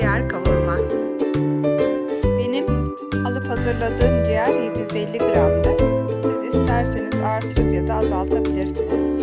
ciğer kavurma. Benim alıp hazırladığım ciğer 750 gramdı. Siz isterseniz artırıp ya da azaltabilirsiniz.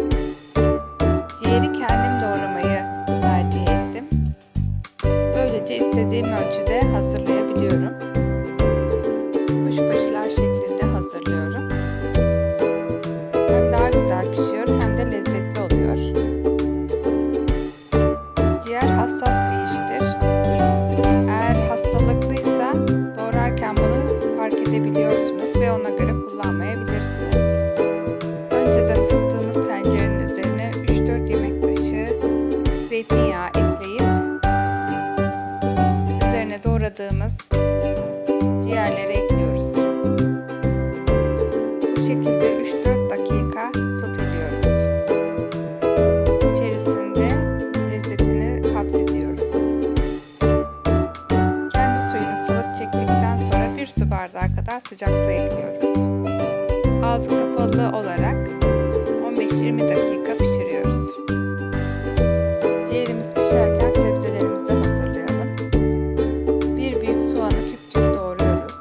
Edebiliyorsunuz ve ona göre kullanmayabilirsiniz. Önceden ısıttığımız tencerenin üzerine 3-4 yemek kaşığı zeytinyağı ekleyip üzerine doğradığımız ciğerleri ekliyoruz. Sıcak su ekliyoruz. Ağzı kapalı olarak 15-20 dakika pişiriyoruz. Ciğerimiz pişerken sebzelerimizi hazırlayalım. Bir büyük soğanı küp doğruyoruz.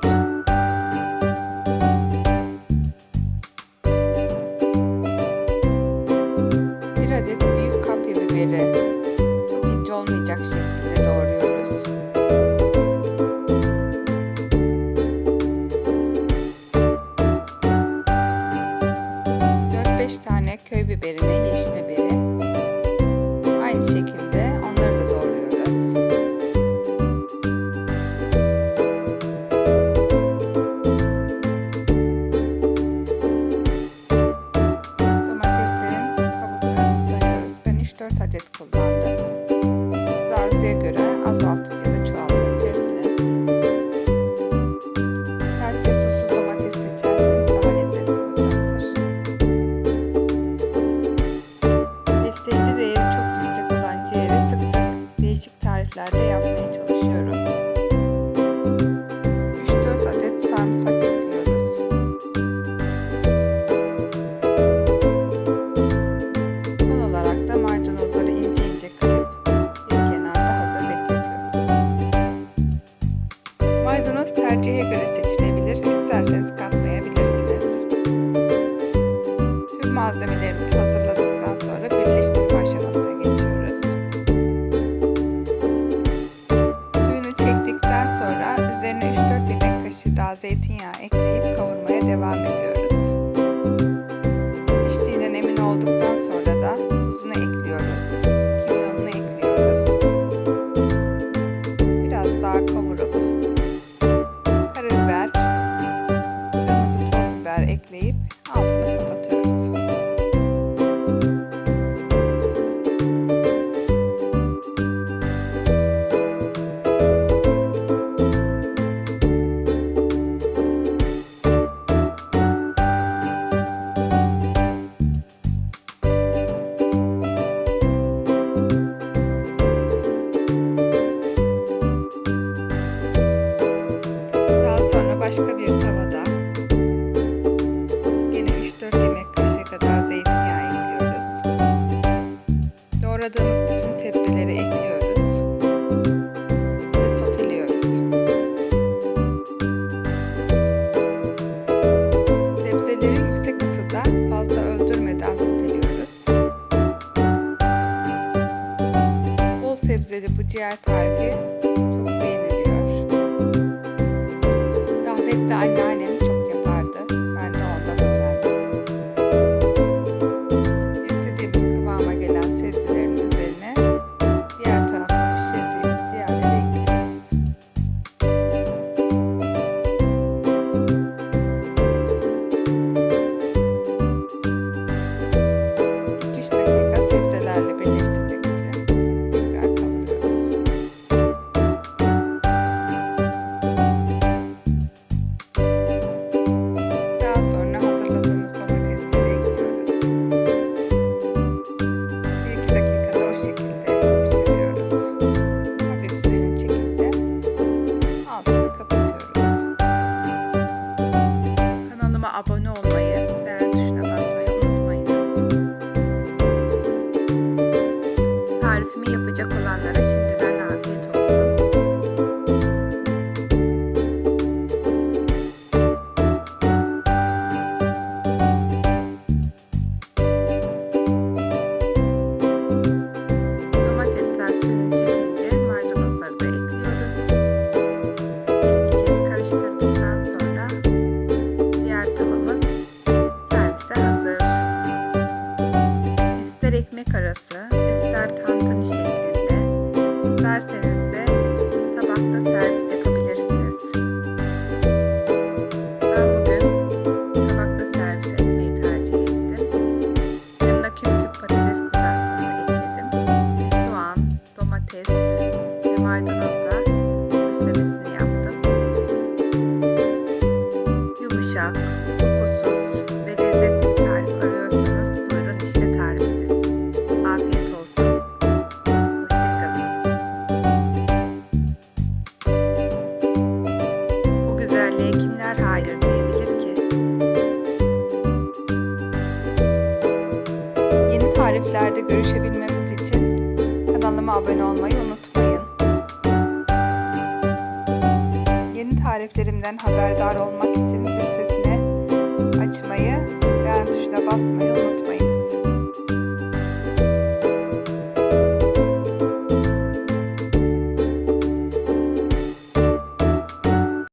Bir adet 5 tane köy biberini tariflerde yapmaya çalışıyorum. 3-4 adet sarımsak ekliyoruz. Son olarak da maydanozları ince ince kıyıp bir kenarda hazır bekletiyoruz. Maydanoz tercihe göre seçilebilir, isterseniz katmayabilirsiniz. Tüm malzemelerimizi hazırladıktan से थी एक क्लिप कौन? मैं देवा में Doğradığımız bütün sebzeleri ekliyoruz ve soteliyoruz. Sebzeleri yüksek ısıda fazla öldürmeden soteliyoruz. Bol sebzeli bu ciğer tarifi bir maydanozla süslemesini yaptım. Yumuşak, kokusuz ve lezzetli bir tarif arıyorsanız buyurun işte tarifimiz. Afiyet olsun. Hoşçakalın. Bu güzelliğe kimler hayır diyebilir ki? Yeni tariflerde görüşebilmemiz için kanalıma abone olmayı unutmayın. Tariflerimden haberdar olmak için zil sesini açmayı, beğen tuşuna basmayı